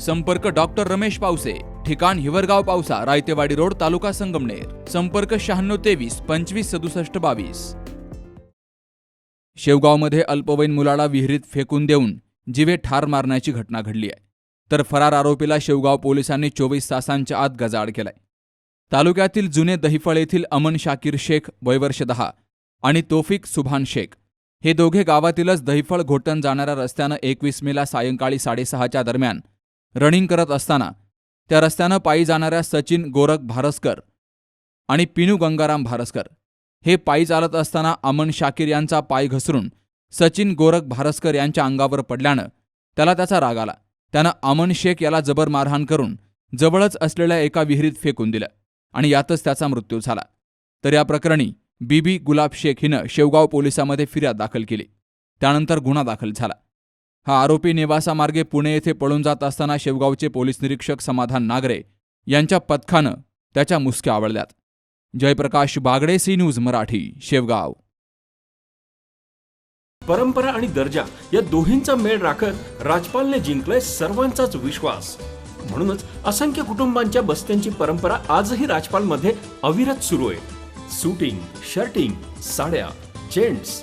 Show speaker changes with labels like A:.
A: संपर्क डॉक्टर रमेश पावसे ठिकाण हिवरगाव पावसा रायतेवाडी रोड तालुका संगमनेर. संपर्क शहाण्णव तेवीस पंचवीस सदुसष्ट बावीस. शेवगावमध्ये अल्पवयीन मुलाला विहिरीत फेकून देऊन जिवे ठार मारण्याची घटना घडली आहे. तर फरार आरोपीला शेवगाव पोलिसांनी चोवीस तासांच्या आत गजाआड केलाय. तालुक्यातील जुने दहिफळ येथील अमन शाकीर शेख वयवर्ष दहा आणि तोफिक सुभान शेख. हे दोघे गावातीलच दहिफळ घोटण जाणाऱ्या रस्त्यानं एकवीस मेला सायंकाळी साडेसहाच्या दरम्यान रनिंग करत असताना त्या रस्त्यानं पायी जाणाऱ्या सचिन गोरख भारसकर आणि पिनू गंगाराम भारसकर हे पायी चालत असताना अमन शाकीर यांचा पाय घसरून सचिन गोरख भारसकर यांच्या अंगावर पडल्यानं त्याला त्याचा राग आला. त्यानं अमन शेख याला जबर मारहाण करून जवळच असलेल्या एका विहिरीत फेकून दिलं आणि यातच त्याचा मृत्यू झाला. तर या प्रकरणी बीबी गुलाब शेख हिनं शेवगाव पोलिसांमध्ये फिर्याद दाखल केली. त्यानंतर गुन्हा दाखल झाला. हा आरोपी निवासामार्गे पुणे येथे पळून जात असताना शेवगावचे पोलीस निरीक्षक समाधान नागरे यांच्या पथकानं त्याच्या मुसक्या आवडल्यात. Jayprakash Bagade C news Marathi Shevgaon.
B: परंपरा आणि दर्जा या दोन्हींचा मेळ राखत राजपालने जिंकलाय सर्वांचाच विश्वास. म्हणूनच असंख्य कुटुंबांच्या बस्त्यांची परंपरा आजही राजपालमध्ये अविरत सुरू आहे. सुटिंग शर्टिंग साड्या जेंट्स